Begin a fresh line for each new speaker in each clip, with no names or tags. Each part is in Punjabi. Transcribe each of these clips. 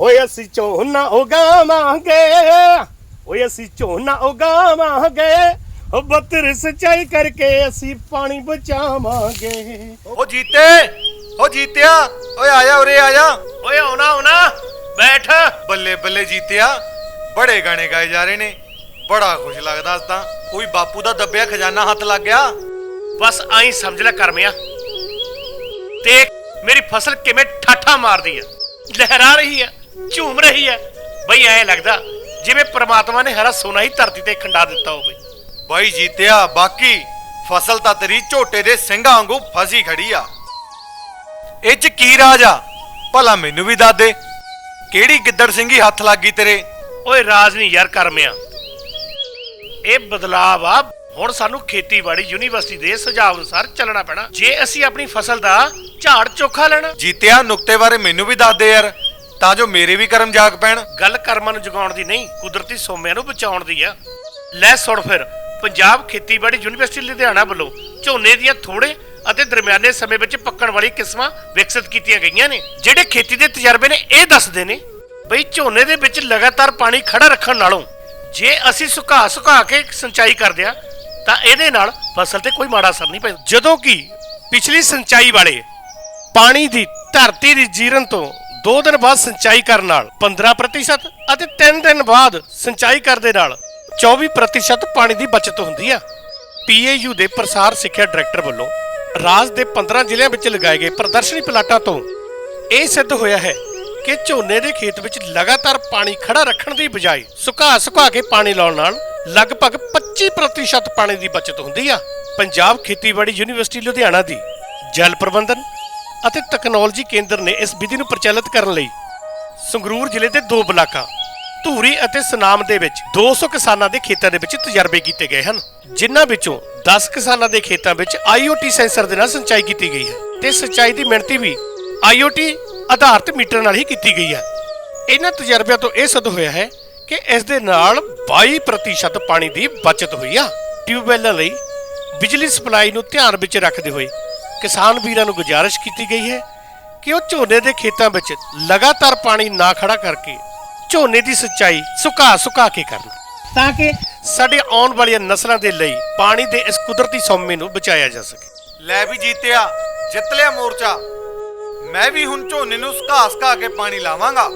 ਓਏ ਅਸੀਂ ਝੋਨਾ ਉਗਾਵਾਂਗੇ। ਓਏ ਅਸੀਂ ਝੋਨਾ ਉਗਾਵਾਂਗੇ। ਓ ਬੱਤਰ ਸਚਾਈ ਕਰਕੇ ਅਸੀਂ ਪਾਣੀ ਬਚਾਵਾਂਗੇ।
ਓ ਜੀਤੇ ਓ ਜੀਤਿਆ ਓਏ ਆਇਆ ਉਰੇ ਆਇਆ।
ਓਏ ਆਉਣਾ ਆਉਣਾ। ਬੈਠ।
ਬੱਲੇ ਬੱਲੇ ਜੀਤਿਆ ਬੜੇ ਗਾਣੇ ਗਾਏ ਜਾ ਰਹੇ ਨੇ। ਬੜਾ ਖੁਸ਼ ਲੱਗਦਾ ਅੱਜ ਤਾਂ। ਕੋਈ ਬਾਪੂ ਦਾ ਦੱਬਿਆ ਖਜ਼ਾਨਾ ਹੱਥ ਲੱਗ ਗਿਆ।
ਬਸ ਆਈ ਸਮਝ ਲੈ ਕਰਮਿਆ। ਦੇਖ ਮੇਰੀ ਫਸਲ ਕਿਵੇਂ ਠਾਠਾ ਮਾਰਦੀ ਆ। ਲਹਿਰਾ ਰਹੀ ਆ। ਝੂਮ ਰਹੀ ਆ ਬਈ ਐ ਲੱਗਦਾ ਜਿਵੇਂ ਪ੍ਰਮਾਤਮਾ ਨੇ ਹਰਾ ਸੋਨਾ ਹੀ ਧਰਤੀ ਤੇ ਖੰਡਾ ਦਿੱਤਾ ਹੋਵੇ।
ਬਾਈ ਜੀਤਿਆ ਬਾਕੀ ਫਸਲ ਤਾਂ ਤੇਰੀ ਝੋਟੇ ਦੇ ਸਿੰਘਾਂ ਵਾਂਗੂ ਫਸੀ ਖੜੀ ਆ। ਇਹ ਚ ਕੀ ਰਾਜ ਆ? ਭਲਾ ਮੈਨੂੰ ਵੀ ਦੱਸ ਦੇ। ਕਿਹੜੀ ਗਿੱਦੜ ਸਿੰਘੀ ਹੱਥ ਲੱਗੀ ਤੇਰੇ?
ਓਏ ਰਾਜ ਨਹੀਂ ਯਾਰ ਕਰਮਿਆ। ਇਹ ਬਦਲਾਵ ਆ। ਹੁਣ ਸਾਨੂੰ ਖੇਤੀਬਾੜੀ ਯੂਨੀਵਰਸਿਟੀ ਦੇ ਸੁਝਾਅ ਅਨੁਸਾਰ ਚੱਲਣਾ ਪੈਣਾ। ਜੇ ਅਸੀਂ ਆਪਣੀ ਫਸਲ ਦਾ ਝਾੜ ਚੋਖਾ ਲੈਣਾ।
ਜੀਤਿਆ ਨੁਕਤੇ ਬਾਰੇ ਮੈਨੂੰ ਵੀ ਦੱਸ ਦੇ ਯਾਰ। ਤਾਂ ਜੋ ਮੇਰੇ ਵੀ ਕਰਮ ਜਾਗ ਪੈਣ।
ਗੱਲ ਕਰਮਾਂ ਨੂੰ ਜਗਾਉਣ ਦੀ ਨਹੀਂ, ਕੁਦਰਤੀ ਸੋਮਿਆਂ ਨੂੰ ਬਚਾਉਣ ਦੀ ਆ। ਲੈ ਸੁਣ ਫਿਰ, ਪੰਜਾਬ ਖੇਤੀਬਾੜੀ ਯੂਨੀਵਰਸਿਟੀ ਲੁਧਿਆਣਾ ਵੱਲੋਂ ਝੋਨੇ ਦੀਆਂ ਥੋੜੇ ਅਤੇ ਦਰਮਿਆਨੇ ਸਮੇਂ ਵਿੱਚ ਪੱਕਣ ਵਾਲੀ ਕਿਸਮਾਂ ਵਿਕਸਿਤ ਕੀਤੀਆਂ ਗਈਆਂ ਨੇ। ਜਿਹੜੇ ਖੇਤੀ ਦੇ ਤਜਰਬੇ ਨੇ, ਇਹ ਦੱਸਦੇ ਨੇ ਬਈ ਝੋਨੇ ਦੇ ਵਿੱਚ ਲਗਾਤਾਰ ਪਾਣੀ ਖੜਾ ਰੱਖਣ ਨਾਲੋਂ ਜੇ ਅਸੀਂ ਸੁਕਾ ਸੁਕਾ ਕੇ ਸਿੰਚਾਈ ਕਰਦੇ ਆ, ਤਾਂ ਇਹਦੇ ਨਾਲ ਫਸਲ ਤੇ ਕੋਈ ਮਾੜਾ ਅਸਰ ਨਹੀਂ ਪੈਂਦਾ। ਜਦੋਂ ਕਿ ਪਿਛਲੀ ਸਿੰਚਾਈ ਵਾਲੇ ਪਾਣੀ ਦੀ ਧਰਤੀ ਦੀ ਜੀਰਨ ਤੋਂ 2 ਦਿਨ ਬਾਅਦ ਸਿੰਚਾਈ ਕਰਨ ਨਾਲ 15% ਅਤੇ 3 ਦਿਨ ਬਾਅਦ ਸਿੰਚਾਈ ਕਰਦੇ ਨਾਲ 24% ਪਾਣੀ ਦੀ ਬਚਤ ਹੁੰਦੀ ਆ। ਪੀਏਯੂ ਦੇ ਪ੍ਰਸਾਰ ਸਿੱਖਿਆ ਡਾਇਰੈਕਟਰ ਵੱਲੋਂ ਰਾਜ ਦੇ 15 ਜ਼ਿਲ੍ਹਿਆਂ ਵਿੱਚ ਲਗਾਏ ਗਏ ਪ੍ਰਦਰਸ਼ਨੀ ਪਲਾਟਾਂ ਤੋਂ ਇਹ ਸਿੱਧ ਹੋਇਆ ਹੈ ਕਿ ਝੋਨੇ ਦੇ ਖੇਤ ਵਿੱਚ ਲਗਾਤਾਰ ਪਾਣੀ ਖੜਾ ਰੱਖਣ ਦੀ ਬਜਾਏ ਸੁਕਾ ਸੁਕਾ ਕੇ ਪਾਣੀ ਲਾਉਣ ਨਾਲ ਲਗਭਗ 25% ਪਾਣੀ ਦੀ ਬਚਤ ਹੁੰਦੀ ਆ। ਪੰਜਾਬ ਖੇਤੀਬਾੜੀ ਯੂਨੀਵਰਸਿਟੀ ਲੁਧਿਆਣਾ ਦੀ ਜਲ ਪ੍ਰਬੰਧਨ ਅਤੇ ਟੈਕਨੋਲੋਜੀ ਕੇਂਦਰ ਨੇ ਇਸ ਵਿਧੀ ਨੂੰ ਪ੍ਰਚਲਿਤ ਕਰਨ ਲਈ ਸੰਗਰੂਰ ਜ਼ਿਲ੍ਹੇ ਦੇ ਦੋ ਬਲਾਕਾਂ, ਧੂਰੀ ਅਤੇ ਸੁਨਾਮ ਦੇ ਵਿੱਚ 200 ਕਿਸਾਨਾਂ ਦੇ ਖੇਤਾਂ ਦੇ ਵਿੱਚ ਤਜਰਬੇ ਕੀਤੇ ਗਏ ਹਨ, ਜਿਨ੍ਹਾਂ ਵਿੱਚੋਂ 10 ਕਿਸਾਨਾਂ ਦੇ ਖੇਤਾਂ ਵਿੱਚ IoT ਸੈਂਸਰ ਦੇ ਨਾਲ ਸਿੰਚਾਈ ਕੀਤੀ ਗਈ ਹੈ ਤੇ ਸਿੰਚਾਈ ਦੀ ਮਿਣਤੀ ਵੀ IoT ਆਧਾਰਿਤ ਮੀਟਰ ਨਾਲ ਹੀ ਕੀਤੀ ਗਈ ਹੈ। ਇਹਨਾਂ ਤਜਰਬਿਆਂ ਤੋਂ ਇਹ ਸਿੱਧ ਹੋਇਆ ਹੈ ਕਿ ਇਸ ਦੇ ਨਾਲ 22% ਪਾਣੀ ਦੀ ਬਚਤ ਹੋਈ ਆ। ਟਿਊਬਵੈੱਲਾਂ ਲਈ ਬਿਜਲੀ ਸਪਲਾਈ ਨੂੰ ਧਿਆਨ ਵਿੱਚ ਰੱਖਦੇ ਹੋਏ ਕਿਸਾਨ ਵੀਰਾਂ ਨੂੰ ਗੁਜ਼ਾਰਿਸ਼ ਕੀਤੀ ਗਈ ਹੈ ਕਿ ਉਹ ਝੋਨੇ ਦੇ ਖੇਤਾਂ ਵਿੱਚ ਲਗਾਤਾਰ ਪਾਣੀ ਨਾ ਖੜਾ ਕਰਕੇ ਝੋਨੇ ਦੀ ਸਿੰਚਾਈ ਸੁਕਾ ਸੁਕਾ ਕੇ ਕਰਨ। ਤਾਂ ਕਿ ਸਾਡੇ ਆਉਣ ਵਾਲੀਆਂ ਨਸਲਾਂ ਦੇ ਲਈ ਪਾਣੀ ਦੇ ਇਸ ਕੁਦਰਤੀ ਸੋਮੇ ਨੂੰ ਬਚਾਇਆ ਜਾ ਸਕੇ।
ਲੈ ਵੀ ਜੀਤਿਆ ਜਿੱਤ ਲਿਆ ਮੋਰਚਾ। ਮੈਂ ਵੀ ਹੁਣ ਝੋਨੇ ਨੂੰ ਸੁਕਾ ਸੁਕਾ ਕੇ ਪਾਣੀ ਲਾਵਾਂਗਾ।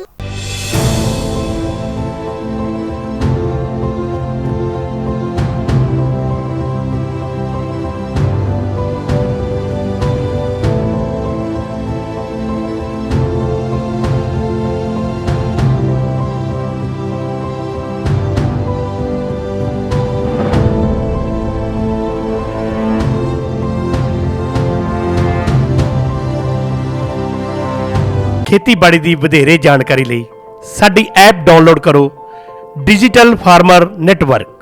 ਖੇਤੀਬਾੜੀ ਦੀ ਵਧੇਰੇ ਜਾਣਕਾਰੀ ਲਈ ਸਾਡੀ ਐਪ ਡਾਊਨਲੋਡ ਕਰੋ ਡਿਜੀਟਲ ਫਾਰਮਰ ਨੈਟਵਰਕ।